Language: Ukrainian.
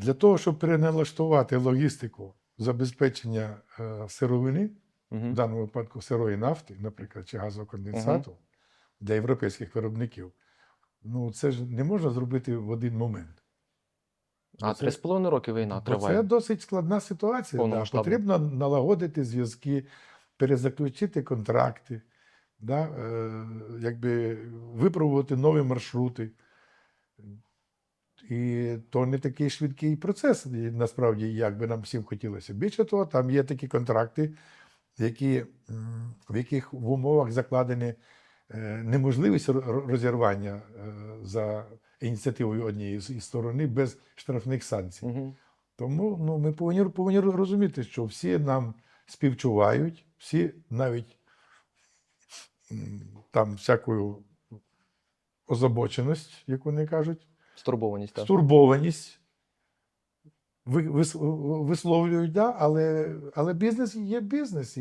Для того, щоб переналаштувати логістику забезпечення е, сировини, в даному випадку сирої нафти, наприклад, чи газоконденсату для європейських виробників, ну це ж не можна зробити в один момент. А три з половиною роки війна триває. Це досить складна ситуація. Да. Потрібно налагодити зв'язки, перезаключити контракти, да, е, якби випробувати нові маршрути. І то не такий швидкий процес, насправді, як би нам всім хотілося. Більше того, там є такі контракти, які, в яких в умовах закладені е, неможливість розірвання е, за ініціативою однієї з- сторони без штрафних санкцій. Мгм. Тому ну, ми повинні, повинні розуміти, що всі нам співчувають, всі навіть там всякою озабоченість, як вони кажуть, Стурбованість. Так. стурбованість висловлюють, да, але, але бізнес є бізнес.